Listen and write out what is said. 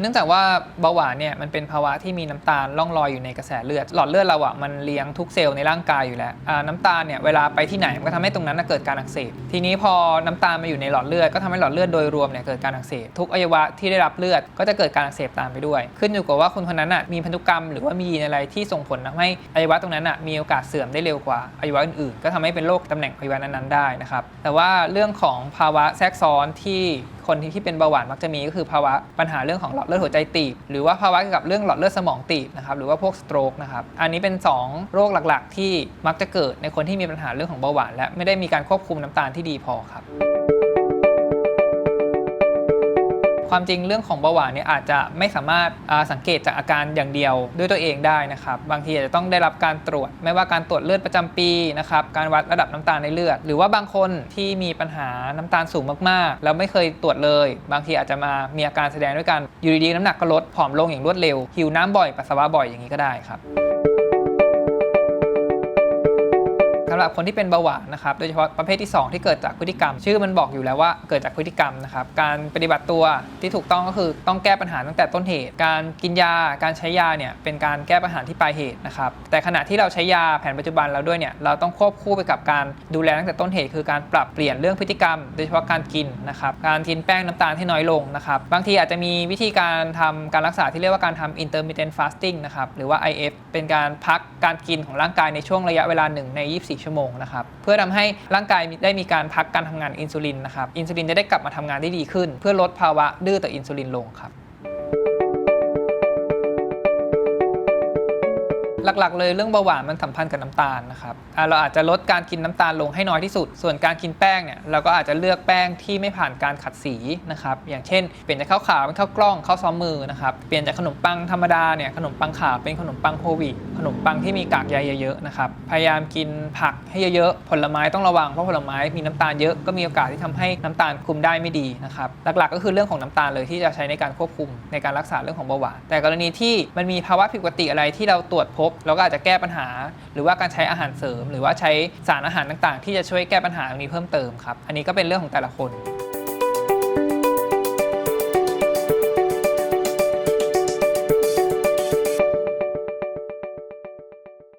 เนื่องจากว่าเบาหวานเนี่ยมันเป็นภาวะที่มีน้ำตาลล่องลอยอยู่ในกระแสเลือด หลอดเลือดเราอะมันเลี้ยงทุกเซลล์ในร่างกายอยู่แล้วน้ำตาลเนี่ยเวลาไปที่ไหนมันก็ทำให้ตรงนั้นเกิดการอักเสบ ทีนี้พอน้ำตาลมาอยู่ในหลอดเลือดก็ทำให้หลอดเลือดโดยรวมเนี่ยเกิดการอักเสบทุกอวัยวะที่ได้รับเลือดก็จะเกิดการอักเสบตามไปด้วย ขึ้นอยู่กับว่าคนคนนั้นอะมีพันธุกรรมหรือว่ามีอะไรที่ส่งผลทำให้อวัยวะตรงนั้นอะมีโอกาสเสื่อมได้เร็วกว่าอวัยวะอื่นๆ ก็ทำให้เป็นโรคตำแหน่งอวัยวะนั้นๆได้นะครับแต่ว่าเรื่องของภาวะแทรกซ้อนที่คนที่เป็นเบาหวานมักจะมีก็คือภาวะปัญหาเรื่องของหลอดเลือดหัวใจตีบ หรือว่าภาวะเกี่ยวกับเรื่องหลอดเลือดสมองตีบนะครับหรือว่าพวกสโตรกนะครับอันนี้เป็น 2 โรคหลักๆ ที่มักจะเกิดในคนที่มีปัญหาเรื่องของเบาหวาน และไม่ได้มีการควบคุมน้ำตาลที่ดีพอครับ ความจริงเรื่องของเบาหวานเนี่ยอาจจะไม่สามารถสังเกตจากอาการอย่างเดียวด้วยตัวเองได้นะครับ บางทีอาจจะต้องได้รับการตรวจ ไม่ว่าการตรวจเลือดประจำปีนะครับ การวัดระดับน้ำตาลในเลือด หรือว่าบางคนที่มีปัญหาน้ำตาลสูงมากๆ แล้วไม่เคยตรวจเลย บางทีอาจจะมามีอาการแสดงด้วยกันอยู่ดีๆน้ำหนักก็ลดผอมลงอย่างรวดเร็วหิวน้ำบ่อยปัสสาวะบ่อยอย่างนี้ก็ได้ครับ หรับคนที่เป็นเบาหวานนะครับโดยเฉพาะประเภทที่ 2 ที่เกิดจากพฤติกรรม ชื่อมันบอกอยู่แล้วว่าเกิดจากพฤติกรรมนะครับการปฏิบัติตัวที่ถูกต้องก็คือต้องแก้ปัญหาตั้งแต่ต้นเหตุ การกินยา การใช้ยาเนี่ยเป็นการแก้ปัญหาที่ปลายเหตุนะครับแต่ขณะที่เราใช้ยาแผนปัจจุบันแล้วด้วยเนี่ยเราต้องควบคู่ไปกับการดูแลตั้งแต่ต้นเหตุ คือการปรับเปลี่ยนเรื่องพฤติกรรม โดยเฉพาะการกินนะครับการกินแป้งน้ำตาลให้น้อยลงนะครับบางทีอาจจะมีวิธีการทำการรักษาที่เรียกว่าการทำ intermittent fasting นะครับหรือว่า IF เป็นการพักการกินของร่างกายในช่วงระยะเวลาหนึ่งใน 24 ชั่วโมงนะครับเพื่อทำให้ร่างกายได้มีการพักการทำงานอินซูลินนะครับอินซูลินจะได้กลับมาทำงานได้ดีขึ้น เพื่อลดภาวะดื้อต่ออินซูลินลงครับ หลักๆ เลยเรื่องเบาหวานมันสัมพันธ์กับน้ำตาลนะครับเราอาจจะลดการกินน้ำตาลลงให้น้อยที่สุด ส่วนการกินแป้งเนี่ยเราก็อาจจะเลือกแป้งที่ไม่ผ่านการขัดสีนะครับอย่างเช่น เปลี่ยนจากข้าวขาวเป็นข้าวกล้องข้าวซ้อมมือนะครับเปลี่ยนจากขนมปังธรรมดาเนี่ยขนมปังขาวเป็นขนมปังโฮวีตขนมปังที่มีกากใยเยอะๆนะครับพยายามกินผักให้เยอะๆผลไม้ต้องระวังเพราะผลไม้มีน้ำตาลเยอะก็มีโอกาสที่ทำให้น้ำตาลคุมได้ไม่ดีนะครับหลักๆ ก็คือเรื่องของน้ำตาลเลยที่จะใช้ในการควบคุมในการรักษาเรื่องของเบาหวานแต่กรณีที่มันมีภาวะผิดปกติอะไรที่เราตรวจพบเราก็อาจจะแก้ปัญหา หรือว่าการใช้อาหารเสริม หรือว่าใช้สารอาหารต่างๆ ที่จะช่วยแก้ปัญหาตรงนี้เพิ่มเติมครับ อันนี้ก็เป็นเรื่องของแต่ละคน